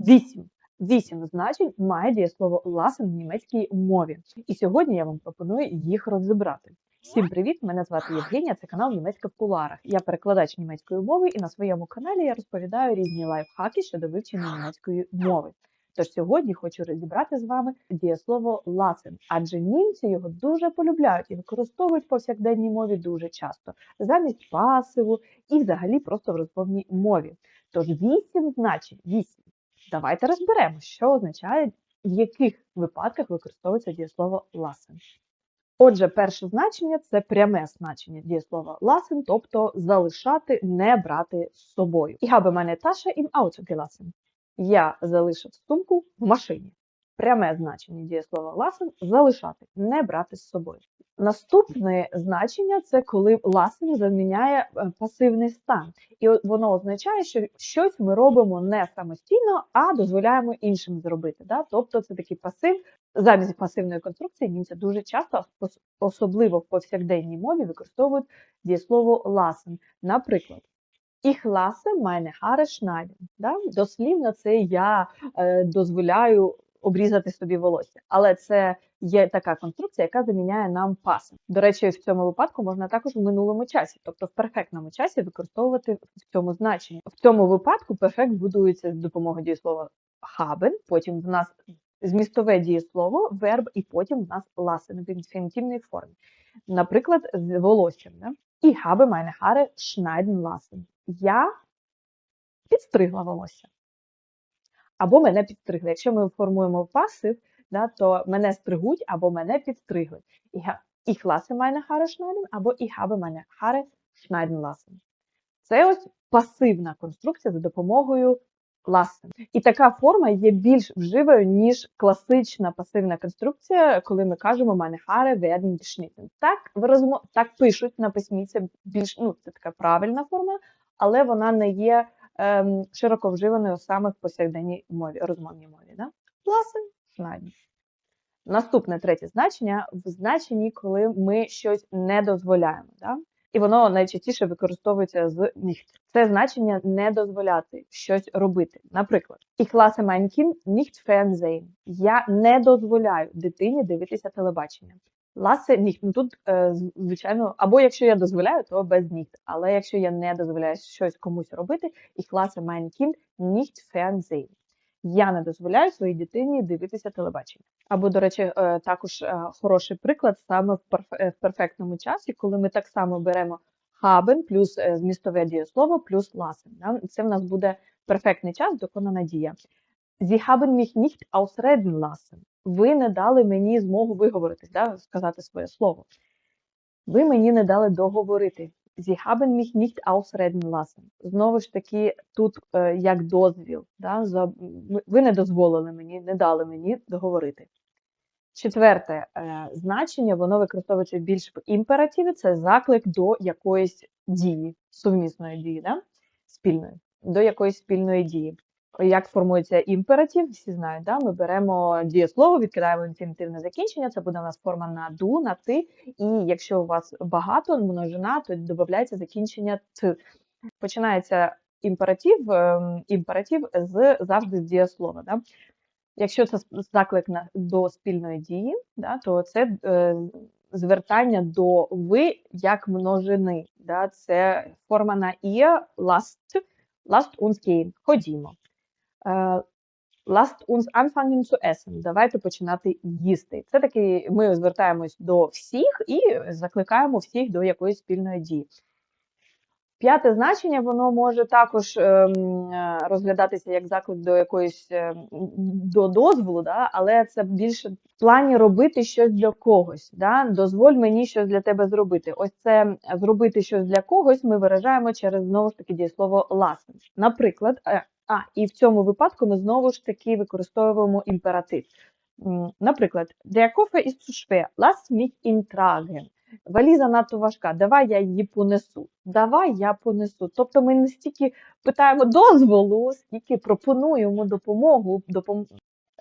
Вісім. Вісім значень має дієслово lassen в німецькій мові. І сьогодні я вам пропоную їх розібрати. Всім привіт! Мене звати Євгенія, це канал Німецька в куларах. Я перекладач німецької мови, і на своєму каналі я розповідаю різні лайфхаки щодо вивчення німецької мови. Тож сьогодні хочу розібрати з вами дієслово lassen, адже німці його дуже полюбляють і використовують в повсякденній мові дуже часто, замість пасиву і взагалі просто в розмовній мові. Тож вісім значень, вісім. Давайте розберемо, що означає, в яких випадках використовується дієслово ласен. Отже, перше значення це пряме значення дієслова ласен, тобто залишати, не брати з собою. І habe meine Tasche im Auto gelassen. Я залишив сумку в машині. Пряме значення дієслова lassen – залишати, не брати з собою. Наступне значення це коли lassen заміняє е, пасивний стан. І воно означає, що щось ми робимо не самостійно, а дозволяємо іншим зробити. Да? Тобто це такий пасив. Замість пасивної конструкції німці дуже часто, особливо в повсякденній мові, використовують дієслово lassen. Наприклад, Ich lasse meine Haare schneiden. Да? Дослівно це я е, дозволяю обрізати собі волосся. Але це є така конструкція, яка заміняє нам пасив. До речі, в цьому випадку можна також в минулому часі, тобто в перфектному часі використовувати в цьому значенні. В цьому випадку перфект будується з допомогою дієслова haben, потім в нас змістове дієслово, верб, і потім в нас lassen в інфінітивній формі. Наприклад, з волоссям. Ich habe meine Haare schneiden lassen. Я підстригла волосся. Або мене підстригли. Якщо ми формуємо пасив, да, то мене стригуть або мене підстригли. Ich lasse meine Haare schneiden або Ich habe meine Haare schneiden lassen. Це ось пасивна конструкція за допомогою lassen. І така форма є більш вживою, ніж класична пасивна конструкція, коли ми кажемо meine Haare werden geschnitten. Так, в розмо... так пишуть на письмі, це більш ну, це така правильна форма, але вона не є широко вживаною саме в повсякденній мові, розмовній мові. Да? Lassen, schneiden. Наступне третє значення в значенні, коли ми щось не дозволяємо. Да? І воно найчастіше використовується з nicht. Це значення не дозволяти щось робити. Наприклад, lasse mein Kind nicht fernsehen. Я не дозволяю дитині дивитися телебачення. Lasse nicht. Ну тут, е, звичайно, або якщо я дозволяю, то без nicht. Але якщо я не дозволяю щось комусь робити, ich lasse mein Kind nicht fernsehen. Я не дозволяю своїй дитині дивитися телебачення. Або, до речі, е, також е, хороший приклад саме в перф- в перфектному часі, коли ми так само беремо haben плюс змістове дієслово плюс. Да? Це в нас буде перфектний час, доконана дія. Sie haben mich nicht ausreden lassen. Ви не дали мені змогу виговоритись, да? сказати своє слово. Ви мені не дали договорити. Sie haben mich nicht ausreden lassen. Знову ж таки, тут е, як дозвіл. Да? За, ви не дозволили мені, не дали мені договорити. Четверте е, значення, воно використовується більш в імперативі, це заклик до якоїсь дії, сумісної дії, да? спільної, до якоїсь спільної дії. Як формується імператив, всі знають, да? ми беремо дієслово, відкидаємо інфінітивне закінчення, це буде у нас форма на ду, на ти, і якщо у вас багато множина, то додається закінчення т. Починається імператив, ем, імператив з завжди з дієслова. Да? Якщо це заклик на, до спільної дії, да, то це е, звертання до ви як множини. Да, це форма на ihr, lasst, lasst uns gehen, ходімо. Е, lasst uns anfangen zu essen, давайте починати їсти. Це такий, ми звертаємось до всіх і закликаємо всіх до якоїсь спільної дії. П'яте значення воно може також ем, е, розглядатися як заклик до якоїсь ем, до дозволу, да? але це більше в плані робити щось для когось. Да? Дозволь мені щось для тебе зробити. Ось це зробити щось для когось ми виражаємо через знову ж таки дієслово lassen. Наприклад, е, а і в цьому випадку ми знову ж таки використовуємо імператив. Наприклад, der Koffer ist zu schwer, lass mich ihn tragen. Валіза надто важка, давай я її понесу. Давай я понесу. Тобто ми не стільки питаємо дозволу, скільки пропонуємо допомогу допом...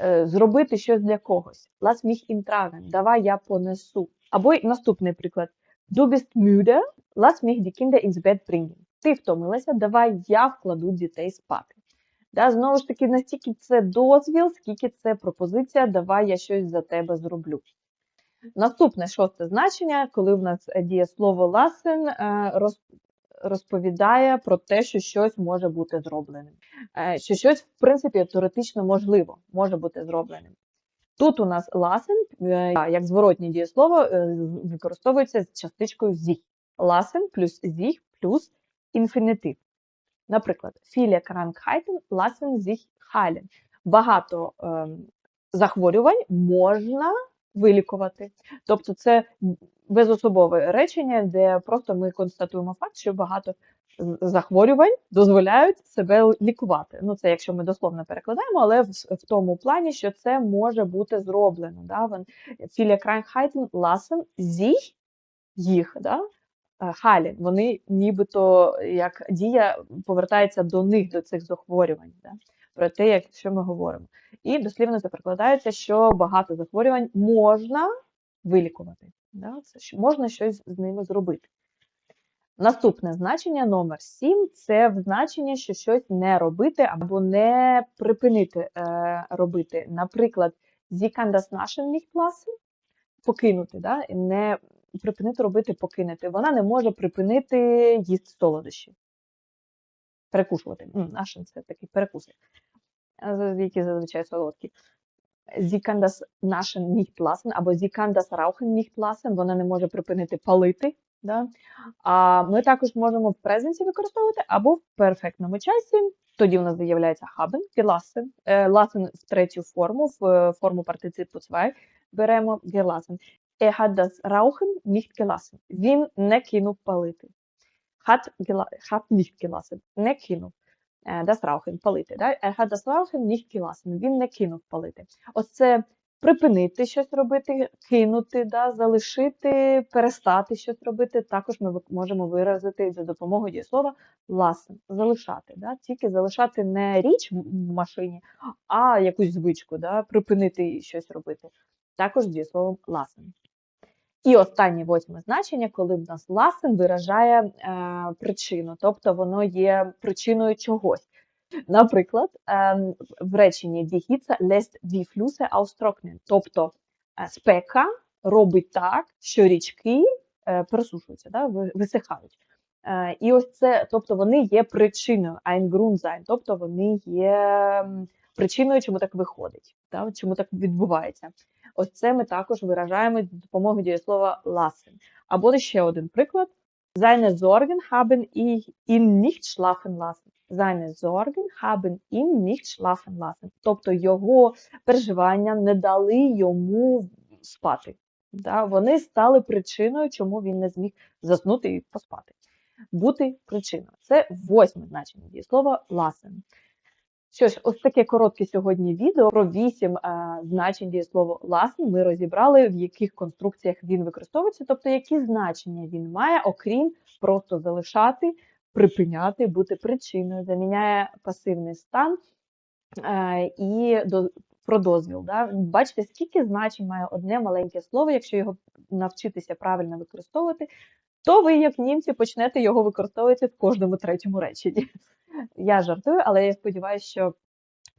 е, зробити щось для когось. Lass mich ihn tragen. Давай я понесу. Або наступний приклад. Du bist müde, lass mich die Kinder ins Bett bringen. Ти втомилася, давай я вкладу дітей спати. Да, знову ж таки, настільки це дозвіл, скільки це пропозиція, давай я щось за тебе зроблю. Наступне шосте значення, коли в нас дієслово ласен е, розповідає про те, що щось може бути зробленим. Е, Що щось, в принципі, теоретично можливо, може бути зробленим. Тут у нас ласен, е, як зворотнє дієслово, е, використовується з частичкою зіх. Ласен плюс зіх плюс інфінітив. Наприклад, viele Krankheiten lassen sich heilen. Багато ем, захворювань можна вилікувати. Тобто це безособове речення, де просто ми констатуємо факт, що багато захворювань дозволяють себе лікувати. Ну, це якщо ми дословно перекладаємо, але в, в тому плані, що це може бути зроблено. Viele Krankheiten lassen sich їх, да? Е, Халі, вони нібито як дія повертається до них, до цих захворювань, да? про те, як що ми говоримо. І дослівно це перекладається, що багато захворювань можна вилікувати. Да? Це можна щось з ними зробити. Наступне значення номер 7 це значення, що щось не робити або не припинити е, робити. Наприклад, kann das Naschen покинути, да? не припинити робити, покинути. Вона не може припинити їсти солодощі. Перекушувати. М, це такі перекуси, е, які зазвичай солодкі. Sie kann das або Sie kann das вона не може припинити палити. Да? А ми також можемо в презенці використовувати або в перфектному часі. Тоді у нас з'являється haben, gelassen. Е, Lassen в третю форму, в е, форму партиципу 2 беремо gelassen. Er hat das Rauchen nicht gelassen. Він не кинув палити. Hat, hat nicht gelassen. Не кинув. Das Rauchen палити. Да? Er hat das Rauchen nicht gelassen. Він не кинув палити. Ось це припинити щось робити, кинути, да, залишити, перестати щось робити. Також ми можемо виразити за допомогою дієслова lassen, залишати. Да? Тільки залишати не річ в машині, а якусь звичку, да? припинити щось робити. Також дієсловом lassen. І останнє восьме значення, коли в нас lassen виражає е, причину, тобто воно є причиною чогось. Наприклад, ем, в реченні lässt die Flüsse austrocknen. Тобто е, спека робить так, що річки е, пересушуються, да, висихають. Е, І ось це, тобто вони є причиною, ein тобто вони є причиною, чому так виходить, да, чому так відбувається. Ось це ми також виражаємо за допомогою дієслова lassen. Або ще один приклад. Seine Sorgen haben ihn nicht schlafen lassen. Seine Sorgen haben ihn nicht schlafen lassen. Тобто його переживання не дали йому спати. Да? Вони стали причиною, чому він не зміг заснути і поспати. Бути причиною. Це восьме значення дієслова lassen. Що ж, ось таке коротке сьогодні відео про вісім е, значень дієслова lassen. Ми розібрали, в яких конструкціях він використовується, тобто які значення він має, окрім просто залишати, припиняти, бути причиною, заміняє пасивний стан е, і до, про дозвіл. Да? Бачите, скільки значень має одне маленьке слово, якщо його навчитися правильно використовувати, то ви, як німці, почнете його використовувати в кожному третьому реченні. Я жартую, але я сподіваюся, що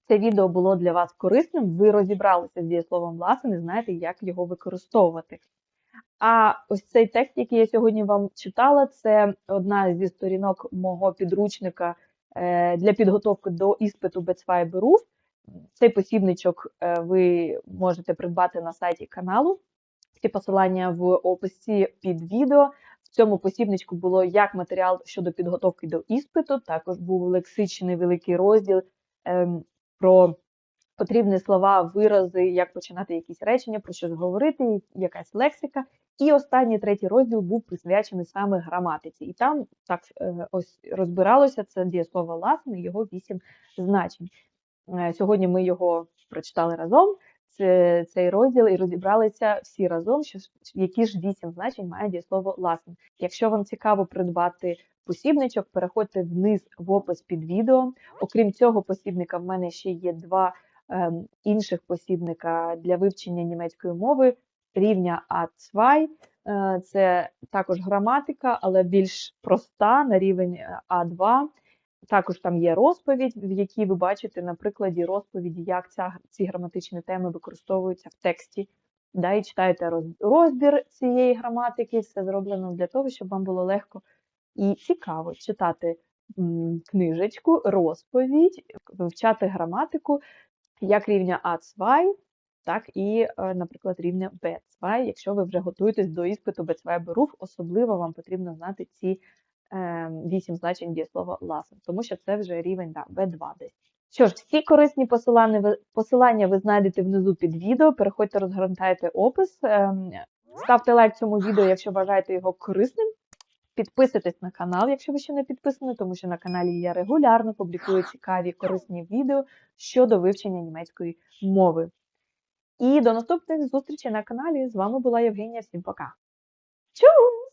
це відео було для вас корисним. Ви розібралися з дієсловом власне і знаєте, як його використовувати. А ось цей текст, який я сьогодні вам читала, це одна зі сторінок мого підручника е, для підготовки до іспиту B2 Цей посібничок е, ви можете придбати на сайті каналу. Всі посилання в описі під відео. Цьому посібничку було як матеріал щодо підготовки до іспиту, також був лексичний великий розділ ем, про потрібні слова, вирази, як починати якісь речення, про що говорити, якась лексика. І останній третій розділ був присвячений саме граматиці. І там так е, ось розбиралося це дієслово власне, його вісім значень. Е, Сьогодні ми його прочитали разом. Це, цей розділ і розібралися всі разом, що які ж вісім значень має дієслово власне. Якщо вам цікаво придбати посібничок, переходьте вниз в опис під відео. Окрім цього посібника, в мене ще є два ем, інших посібника для вивчення німецької мови рівня А2. Е, Це також граматика, але більш проста на рівень е, А2. Також там є розповідь, в якій ви бачите на прикладі розповіді, як ця, ці граматичні теми використовуються в тексті. Да, і читаєте роз- розбір цієї граматики. Все зроблено для того, щоб вам було легко і цікаво читати книжечку, розповідь, вивчати граматику як рівня А2, так і, е, наприклад, рівня B2, якщо ви вже готуєтесь до іспиту B2 Beruf, особливо вам потрібно знати ці е, вісім значень дієслова lassen, тому що це вже рівень да, B2 десь. Що ж, всі корисні посилання ви, посилання ви знайдете внизу під відео. Переходьте, розгортайте опис. ем, Ставте лайк цьому відео, якщо вважаєте його корисним. Підписуйтесь на канал, якщо ви ще не підписані, тому що на каналі я регулярно публікую цікаві корисні відео щодо вивчення німецької мови. І до наступних зустрічей на каналі. З вами була Євгенія. Всім пока. Чу!